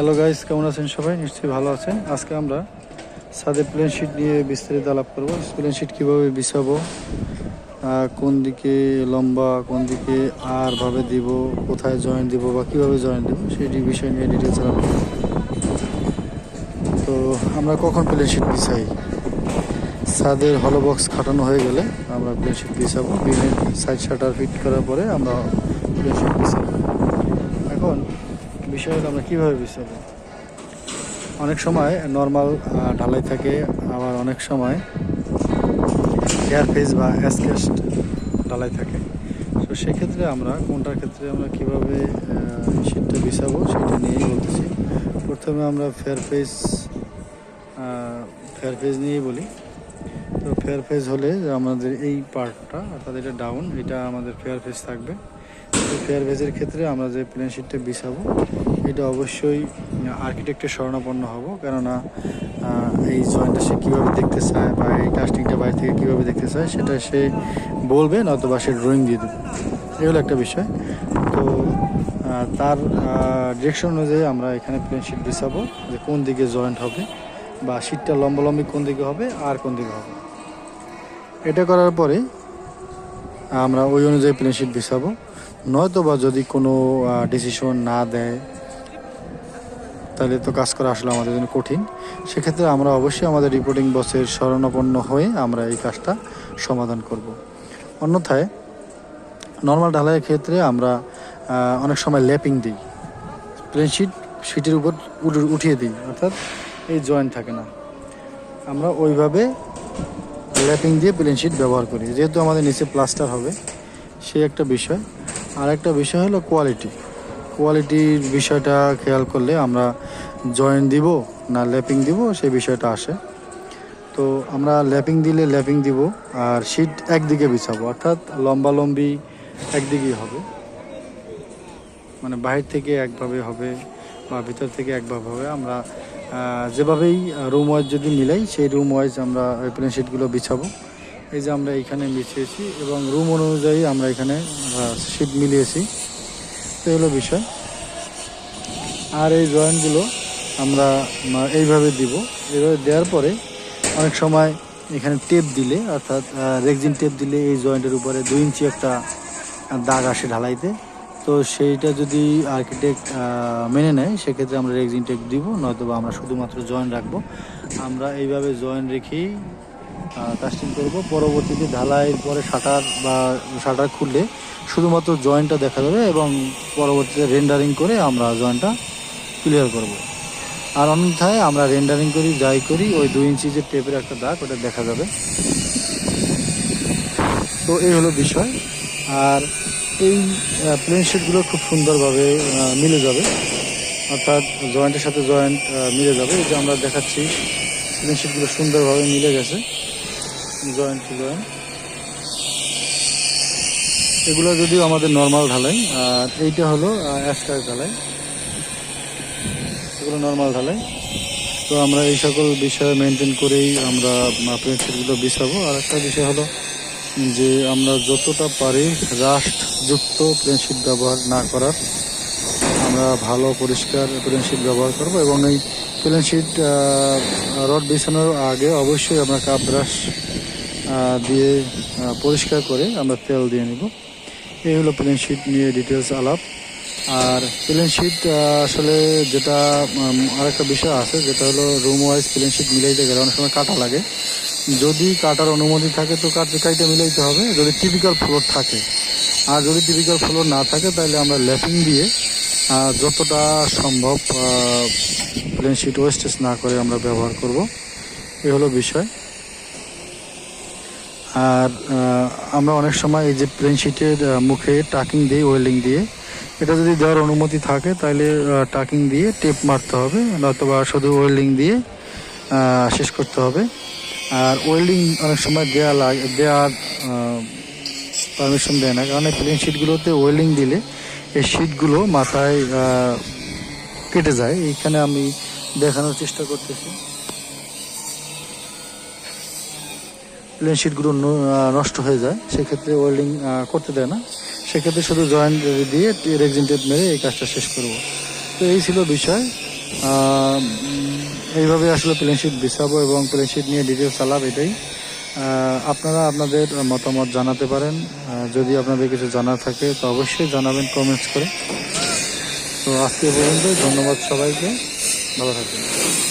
Hello guys কেমন আছেন সবাই? নিশ্চয়ই ভালো আছেন। আজকে আমরা সাদে প্লেন শিট নিয়ে বিস্তারিত আলাপ করব। প্লেন শিট কীভাবে বিছাবো কোন দিকে লম্বা, কোন দিকে আর ভাবে দিব, কোথায় জয়েন দিব বা কীভাবে জয়েন দেবো, সেই বিষয় নিয়ে ডিটেলস আলাপ তো আমরা কখন প্লেন শিট বিছাই? ছাদের হলো বক্স খাটানো হয়ে গেলে আমরা প্লেন শিট বিছাবো। বিমের সাইড শাটার ফিট করার পরে আমরা প্লেন শিট বিছাবো। এখন বিষয় হলো আমরা কীভাবে বিছাবো অনেক সময় নর্মাল ঢালাই থাকে, আবার অনেক সময় এয়ার ফেস বা অ্যাসকেস্ট ঢালাই থাকে। তো সেক্ষেত্রে আমরা কোনটার ক্ষেত্রে আমরা কীভাবে শীতটা বিছাবো সেটা নিয়েই বলতেছি। প্রথমে আমরা ফেয়ার ফেস ফেয়ার ফেজ নিয়েই বলি। তো ফেয়ার ফেজ হলে আমাদের এই পার্টটা অর্থাৎ এটা ডাউন এটা আমাদের ফেয়ার ফেজ থাকবে। ফেয়ার ফেজের ক্ষেত্রে আমরা যে প্লেন শিটটা বিছাবো, এটা অবশ্যই আর্কিটেক্টের শরণাপন্ন হব। কেননা এই জয়েন্টটা সে কীভাবে দেখতে চায় বা এই কাস্টিংটা বাইরে থেকে কীভাবে দেখতে চায়, সেটা সে বলবে নয়তো বা সে ড্রয়িং দিয়ে দেবে। এই হলো একটা বিষয়। তো তার ডিরেকশন অনুযায়ী আমরা এখানে প্লেন শিট বিছাবো যে কোন দিকে জয়েন্ট হবে বা শিটটা লম্বালম্বি কোন দিকে হবে আর কোন দিকে হবে। এটা করার পরে আমরা ওই অনুযায়ী প্লেন শিট বিছাবো। নয়তো বা যদি কোনো ডিসিশন না দেয়, তাহলে তো কাজ করা আসলে আমাদের জন্য কঠিন। সেক্ষেত্রে আমরা অবশ্যই আমাদের রিপোর্টিং বসের শরণাপন্ন হয়ে আমরা এই কাজটা সমাধান করব। অন্যথায় নর্মাল ঢালাইয়ের ক্ষেত্রে আমরা অনেক সময় ল্যাপিং দিই। প্লেন শিট শিটের উপর উঠ- উঠিয়ে দিই, অর্থাৎ এই জয়েন্ট থাকে না। আমরা ওইভাবে ল্যাপিং দিয়ে প্লেন শিট ব্যবহার করি। যেহেতু আমাদের নিচে প্লাস্টার হবে সে একটা বিষয়। আর একটা বিষয় হলো কোয়ালিটি কোয়ালিটির বিষয়টা খেয়াল করলে আমরা জয়েন্ট দিব না ল্যাপিং দিব, সেই বিষয়টা আসে। তো আমরা ল্যাপিং দিলে ল্যাপিং দিব আর শিট একদিকে বিছাবো, অর্থাৎ লম্বা লম্বি একদিকেই হবে। মানে বাহির থেকে একভাবে হবে বা ভিতর থেকে একভাবে হবে, আমরা যেভাবেই রুম ওয়াইজ যদি মিলাই, সেই রুম ওয়াইজ আমরা প্লেন শিটগুলো বিছাবো। এই যে আমরা এখানে বিছিয়েছি এবং রুম অনুযায়ী আমরা এখানে শিট মিলিয়েছি। তো এই হলো বিষয়। আর এই জয়েন্টগুলো আমরা এইভাবে দিব। এইভাবে দেওয়ার পরে অনেক সময় এখানে টেপ দিলে, অর্থাৎ রেক্সিন টেপ দিলে এই জয়েন্টের উপরে দুই ইঞ্চি একটা দাগ আসে ঢালাইতে। তো সেইটা যদি আর্কিটেক্ট মেনে নেয়, সেক্ষেত্রে আমরা রেক্সিন টেপ দিব নয়তো আমরা শুধুমাত্র জয়েন্ট রাখব। আমরা এইভাবে জয়েন্ট রেখেই কাস্টিং করব। পরবর্তীতে ঢালাইয়ের পরে শাটার বা শাটার খুললে শুধুমাত্র জয়েন্টটা দেখা যাবে এবং পরবর্তীতে রেন্ডারিং করে আমরা জয়েন্টটা ক্লিয়ার করব। আর অন্যথায় আমরা রেন্ডারিং করি যাই করি, ওই দুই ইঞ্চি যে টেপের একটা দাগ, ওটা দেখা যাবে। তো এই হলো বিষয়। আর এই প্লেন শিটগুলো খুব সুন্দরভাবে মিলে যাবে। অর্থাৎ জয়েন্টের সাথে জয়েন্ট মিলে যাবে। যে আমরা দেখাচ্ছি প্লেন শিটগুলো সুন্দরভাবে মিলে গেছে। জয়েন্ট জয়েন্ট এগুলো যদিও আমাদের নর্মাল ঢালাই, আর এইটা হলো অ্যাস্কার ঢালাই। এগুলো নর্মাল ঢালাই। তো আমরা এই সকল বিষয় মেনটেন করেই আমরা প্রিন্সিপগুলো বিছাবো। আর একটা বিষয় হলো যে আমরা যতটা পারি রাস্ট যুক্ত প্লেনশিট ব্যবহার না করার, আমরা ভালো, পরিষ্কার প্লেনশিট ব্যবহার করব এবং এই প্লেনশিট রড বিছানোর আগে অবশ্যই আমরা কাপ ব্রাশ দিয়ে পরিষ্কার করে আমরা তেল দিয়ে নিব। এই হলো প্লেন শিট নিয়ে ডিটেলস আলাপ। আর প্লেন শিট আসলে যেটা আরেকটা বিষয় আছে, যেটা হলো রুম ওয়াইজ প্লেন শিট মিলাইতে গেলে অনেক সময় কাটা লাগে। যদি কাটার অনুমতি থাকে তো কাটতে কাইটা মিলাইতে হবে। যদি টিপিক্যাল ফ্লোর থাকে। আর যদি টিপিক্যাল ফ্লোর না থাকে, তাহলে আমরা ল্যাপিং দিয়ে যতটা সম্ভব প্লেন শিট ওয়েস্টেজ না করে আমরা ব্যবহার করব। এ হলো বিষয়। আর আমরা অনেক সময় এই যে প্লেন শিটের মুখে টাকিং দিই ওয়েল্ডিং দিয়ে, এটা যদি দেওয়ার অনুমতি থাকে, তাহলে টাকিং দিয়ে টেপ মারতে হবে, নয়তোবা শুধু ওয়েল্ডিং দিয়ে শেষ করতে হবে। আর ওয়েল্ডিং অনেক সময় দেওয়া লাগে দেওয়ার পারমিশন দেয় না, কারণ এই প্লেন শিটগুলোতে ওয়েল্ডিং দিলে এই শিটগুলো মাথায় কেটে যায়। এইখানে আমি দেখানোর চেষ্টা করতেছি। প্লেন শিটগুলো নষ্ট হয়ে যায়, সেক্ষেত্রে ওয়েল্ডিং করতে দেয় না। সেক্ষেত্রে শুধু জয়েন্ট দিয়ে রেক্সিন টেপ মেরে এই কাজটা শেষ করব। তো এই ছিল বিষয়। এইভাবে আসলে প্লেন শিট বিছাবো এবং প্লেন শিট নিয়ে ডিটেলস চালাব এটাই। আপনারা আপনাদের মতামত জানাতে পারেন। যদি আপনাদের কিছু জানার থাকে, তো অবশ্যই জানাবেন কমেন্টস করে। তো আজকে পর্যন্ত, ধন্যবাদ সবাইকে। ভালো থাকবেন।